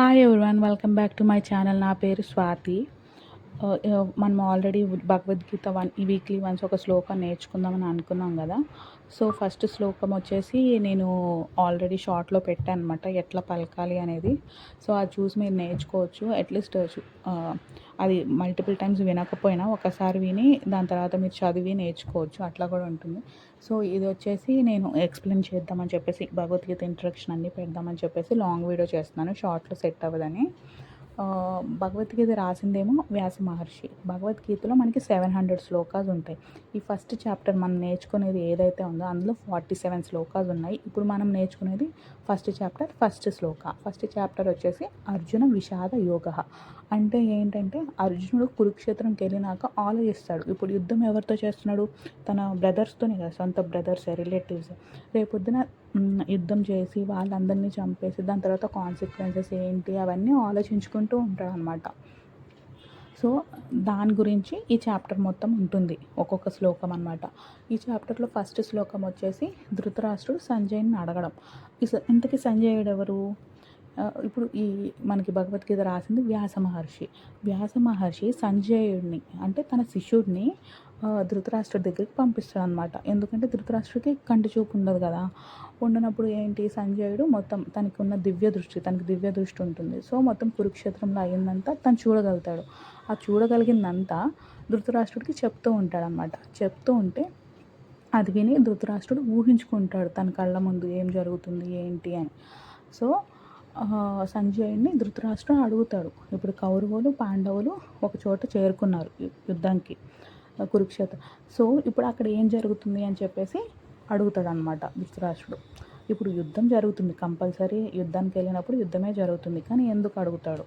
Hi everyone welcome back to my channel నా పేరు స్వాతి. మనం ఆల్రెడీ భగవద్గీత వన్ ఈ వీక్లీ వన్స్ ఒక శ్లోకం నేర్చుకుందామని అనుకున్నాం కదా. సో ఫస్ట్ శ్లోకం వచ్చేసి నేను ఆల్రెడీ షార్ట్లో పెట్టాను అనమాట ఎట్లా పలకాలి అనేది. సో అది చూసి మీరు నేర్చుకోవచ్చు. అట్లీస్ట్ అది మల్టిపుల్ టైమ్స్ వినకపోయినా ఒకసారి విని దాని తర్వాత మీరు చదివి నేర్చుకోవచ్చు. అట్లా కూడా ఉంటుంది. సో ఇది వచ్చేసి నేను ఎక్స్ప్లెయిన్ చేద్దామని చెప్పేసి భగవద్గీత ఇంట్రడక్షన్ అన్నీ పెడదామని చెప్పేసి లాంగ్ వీడియో చేస్తున్నాను. షార్ట్లో సెట్ అవ్వదని. భగవద్గీత రాసిందేమో వ్యాస మహర్షి. భగవద్గీతలో మనకి సెవెన్ హండ్రెడ్ శ్లోకాస్ ఉంటాయి. ఈ ఫస్ట్ చాప్టర్ మనం నేర్చుకునేది ఏదైతే ఉందో అందులో ఫార్టీ సెవెన్ శ్లోకాస్ ఉన్నాయి. ఇప్పుడు మనం నేర్చుకునేది first chapter first shloka. First chapter వచ్చేసి అర్జున విషాద యోగ. అంటే ఏంటంటే అర్జునుడు కురుక్షేత్రంకి వెళ్ళినాక ఆలోచిస్తాడు. ఇప్పుడు యుద్ధం ఎవరితో చేస్తున్నాడు? తన బ్రదర్స్తోనే కదా సొంత బ్రదర్స్ రిలేటివ్స్ రేపొద్దున యుద్ధం చేసి వాళ్ళందరినీ చంపేసి దాని తర్వాత కాన్సిక్వెన్సెస్ ఏంటి అవన్నీ ఆలోచించుకుంటూ ఉంటాడు అనమాట సో దాని గురించి ఈ చాప్టర్ మొత్తం ఉంటుంది. ఒక్కొక్క శ్లోకం అనమాట ఈ చాప్టర్లో ఫస్ట్ శ్లోకం వచ్చేసి ధృతరాష్ట్రుడు సంజయ్ని అడగడం. ఇంతకీ సంజయుడు ఎవరు? ఇప్పుడు ఈ మనకి భగవద్గీత రాసింది వ్యాస మహర్షి. వ్యాస మహర్షి సంజయుడిని అంటే తన శిష్యుడిని ధృతరాష్ట్రుడి దగ్గరికి పంపిస్తాడు అనమాట ఎందుకంటే ధృతరాష్ట్రుడికి కంటి చూపు ఉండదు కదా. ఉండనప్పుడు ఏంటి? సంజయుడు మొత్తం తనకి ఉన్న దివ్య దృష్టి తనకి దివ్య దృష్టి ఉంటుంది. సో మొత్తం కురుక్షేత్రంలో అయిందంతా తను చూడగలుగుతాడు. ఆ చూడగలిగిందంతా ధృతరాష్ట్రుడికి చెప్తూ ఉంటాడనమాట చెప్తూ ఉంటే అది విని ధృతరాష్ట్రుడు ఊహించుకుంటాడు తన కళ్ళ ముందు ఏం జరుగుతుంది ఏంటి అని. సో సంజయుడిని ధృతరాష్ట్రం అడుగుతాడు. ఇప్పుడు కౌరవులు పాండవులు ఒక చోట చేరుకున్నారు యుద్ధానికి కురుక్షేత్రం. సో ఇప్పుడు అక్కడ ఏం జరుగుతుంది అని చెప్పేసి అడుగుతాడు అనమాట ధృతరాష్ట్రుడు. ఇప్పుడు యుద్ధం జరుగుతుంది కంపల్సరీ యుద్ధానికి వెళ్ళినప్పుడు యుద్ధమే జరుగుతుంది. కానీ ఎందుకు అడుగుతాడు?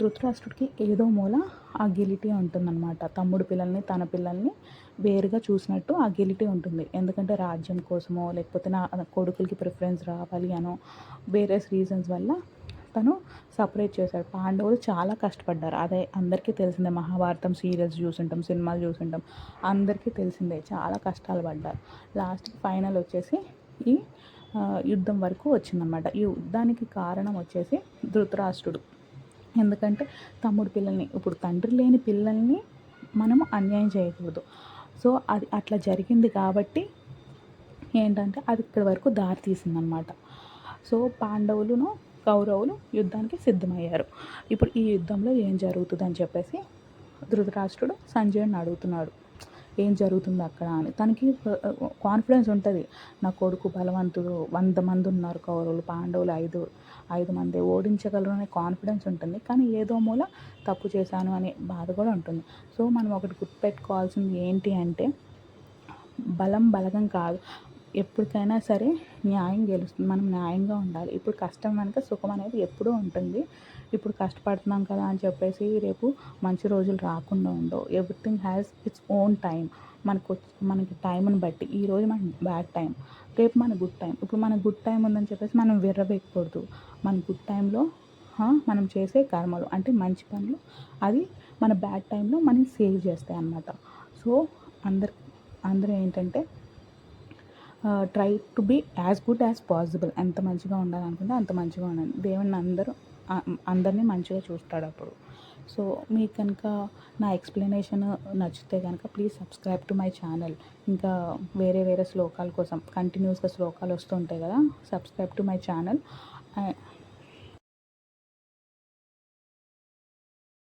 ధృతరాష్ట్రుడికి ఏదో మూల ఆ గిలిటీ ఉంటుందన్నమాట. తమ్ముడు పిల్లల్ని తన పిల్లల్ని వేరుగా చూసినట్టు ఆ గిలిటీ ఉంటుంది. ఎందుకంటే రాజ్యం కోసమో లేకపోతే నా కొడుకులకి ప్రిఫరెన్స్ రావాలి అనో వేరే రీజన్స్ వల్ల తను సపరేట్ చేశాడు. పాండవులు చాలా కష్టపడ్డారు. అదే అందరికీ తెలిసిందే. మహాభారతం సీరియల్స్ చూసుంటాం సినిమాలు చూసుంటాం. అందరికీ తెలిసిందే. చాలా కష్టాలు పడ్డారు. లాస్ట్కి ఫైనల్ వచ్చేసి ఈ యుద్ధం వరకు వచ్చిందనమాట ఈ యుద్ధానికి కారణం వచ్చేసి ధృతరాష్ట్రుడు. ఎందుకంటే తమ్ముడు పిల్లల్ని ఇప్పుడు తండ్రి లేని పిల్లల్ని మనము అన్యాయం చేయకూడదు. సో అది అట్లా జరిగింది కాబట్టి ఏంటంటే అది ఇక్కడి వరకు దారి తీసిందనమాట. సో పాండవులను కౌరవులు యుద్ధానికి సిద్ధమయ్యారు. ఇప్పుడు ఈ యుద్ధంలో ఏం జరుగుతుందని చెప్పేసి ధృతరాష్ట్రుడు సంజయుడిని అడుగుతున్నాడు. ఏం జరుగుతుంది అక్కడ అని. తనకి కాన్ఫిడెన్స్ ఉంటుంది. నా కొడుకు బలవంతుడు వంద మంది ఉన్నారు కౌరవులు పాండవులు ఐదు ఐదు మంది ఓడించగలరు అనే కాన్ఫిడెన్స్ ఉంటుంది. కానీ ఏదో మూల తప్పు చేశాను అనే బాధ కూడా ఉంటుంది. సో మనం ఒకటి గుర్తుపెట్టుకోవాల్సింది ఏంటి అంటే బలం బలగం కాదు. ఎప్పటికైనా సరే న్యాయం గెలుస్తుంది. మనం న్యాయంగా ఉండాలి. ఇప్పుడు కష్టం వెనుక సుఖం అనేది ఎప్పుడూ ఉంటుంది. ఇప్పుడు కష్టపడుతున్నాం కదా అని చెప్పేసి రేపు మంచి రోజులు రాకుండా ఉండవు. Everything has its own time మనకు మనకి టైంని బట్టి. ఈరోజు మన బ్యాడ్ టైం రేపు మన గుడ్ టైం ఇప్పుడు మన గుడ్ టైం ఉందని చెప్పేసి మనం విర్రబెక్కకూడదు మన గుడ్ టైంలో మనం చేసే కర్మలు అంటే మంచి పనులు అది మన బ్యాడ్ టైంలో మనం సేవ్ చేస్తాయి అన్నమాట. సో అందరు అందరూ ఏంటంటే try to be as good as possible ఎంత మంచిగా ఉండాలనుకుంటే అంత మంచిగా ఉండండి. దేవుణ్ణి అందరూ అందరినీ మంచిగా చూస్తాడు అప్పుడు. సో మీకు కనుక నా ఎక్స్ప్లెనేషన్ నచ్చితే కనుక please subscribe to my channel. ఇంకా వేరే వేరే శ్లోకాల కోసం కంటిన్యూస్గా శ్లోకాలు వస్తుంటాయి కదా సబ్స్క్రైబ్ టు మై ఛానల్.